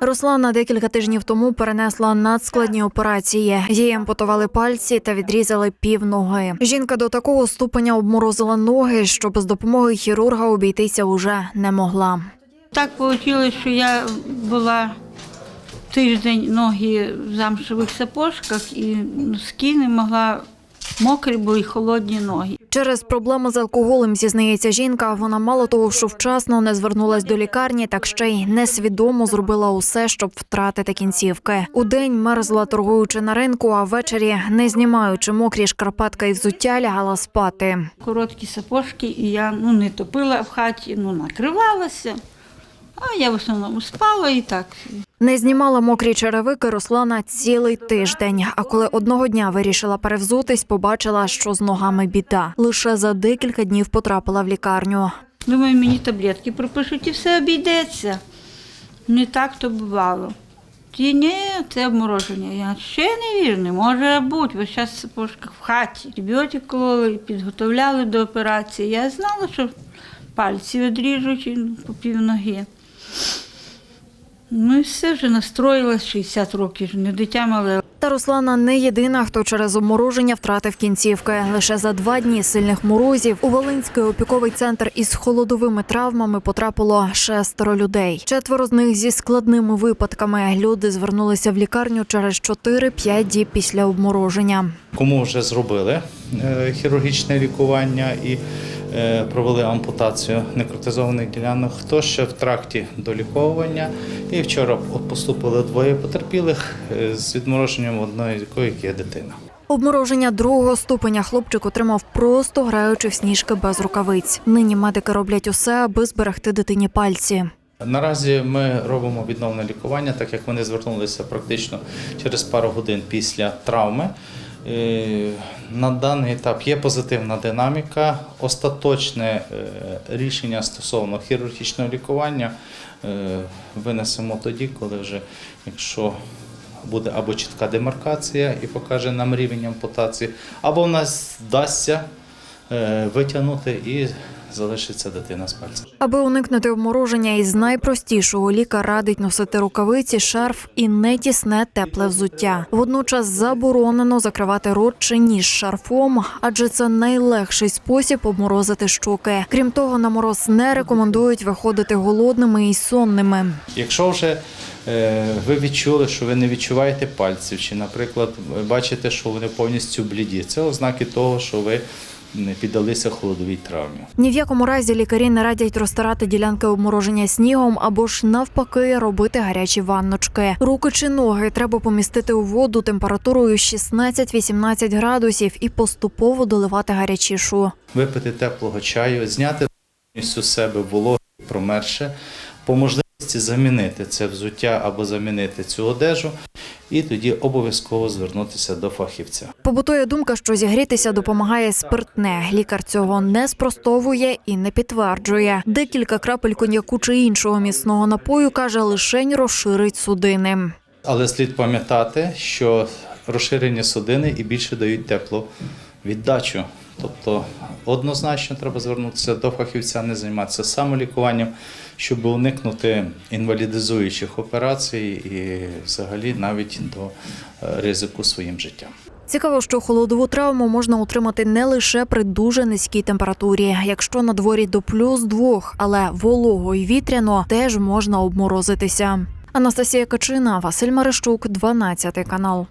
Руслана декілька тижнів тому перенесла надскладні операції. Їй ампутували пальці та відрізали пів ноги. Жінка до такого ступеня обморозила ноги, що без допомоги хірурга обійтися уже не могла. Так вийшло, що я була тиждень ноги в замшевих сапожках і носки не могла, мокрі були холодні ноги. Через проблеми з алкоголем зізнається жінка. Вона мало того, що вчасно не звернулась до лікарні, так ще й несвідомо зробила усе, щоб втратити кінцівки. У день мерзла торгуючи на ринку, а ввечері, не знімаючи мокрі шкарпетка і взуття, лягала спати. Короткі сапожки, і я ну, не топила в хаті, ну накривалася. А я в основному спала і так. Не знімала мокрі черевики Руслана цілий тиждень. А коли одного дня вирішила перевзутись, побачила, що з ногами біда. Лише за декілька днів потрапила в лікарню. Думаю, мені таблетки пропишуть і все обійдеться. Не так то бувало. Ті ні, це обмороження. Я ще не вірю, не може бути. Ви зараз в хаті. Антибіотик кололи, підготовляли до операції. Я знала, що пальці відріжуть по пів ноги. Ну і все вже настроїлась 60 років, не дитя мале. Та Руслана не єдина, хто через обмороження втратив кінцівки. Лише за два дні сильних морозів у Волинський опіковий центр із холодовими травмами потрапило шестеро людей. Четверо з них зі складними випадками. Люди звернулися в лікарню через 4-5 діб після обмороження. Кому вже зробили е, хірургічне лікування і провели ампутацію некротизованих ділянок, хто ще в тракті доліковування. І вчора поступили двоє потерпілих е, з відмороженням одної з якої є дитина. Обмороження другого ступеня хлопчик отримав просто граючи в сніжки без рукавиць. Нині медики роблять усе, аби зберегти дитині пальці. Наразі ми робимо відновлене лікування, так як вони звернулися практично через пару годин після травми. Е, На даний етап є позитивна динаміка. Остаточне е, рішення стосовно хірургічного лікування е, винесемо тоді, коли вже якщо буде або чітка демаркація і покаже нам рівень ампутації, або в нас вдасться витягнути і залишиться дитина з пальцем. Аби уникнути обмороження із найпростішого лікар радить носити рукавиці, шарф і не тісне тепле взуття. Водночас заборонено закривати рот чи ніс шарфом, адже це найлегший спосіб обморозити щоки. Крім того, на мороз не рекомендують виходити голодними і сонними. Якщо вже е, ви відчули, що ви не відчуваєте пальців, чи, наприклад, бачите, що вони повністю бліді, це ознаки того, що ви піддалися холодовій травмі. Ні в якому разі лікарі не радять розтирати ділянки обмороження снігом або ж навпаки робити гарячі ванночки. Руки чи ноги треба помістити у воду температурою 16-18 градусів і поступово доливати гарячішу. Випити теплого чаю, зняти з себе вологе, промерше, по можливості замінити це взуття або замінити цю одежу, і тоді обов'язково звернутися до фахівця. Побутує думка, що зігрітися допомагає спиртне. Лікар цього не спростовує і не підтверджує. Декілька крапель коньяку чи іншого міцного напою каже, лишень розширить судини. Але слід пам'ятати, що розширення судини і більше дають теплу віддачу. Тобто однозначно треба звернутися до фахівця, не займатися самолікуванням, щоб уникнути інвалідизуючих операцій і взагалі навіть до е, ризику своїм життям. Цікаво, що холодову травму можна отримати не лише при дуже низькій температурі. Якщо на дворі до плюс двох, але волого і вітряно, теж можна обморозитися. Анастасія Качина, Василь Марищук, 12 канал.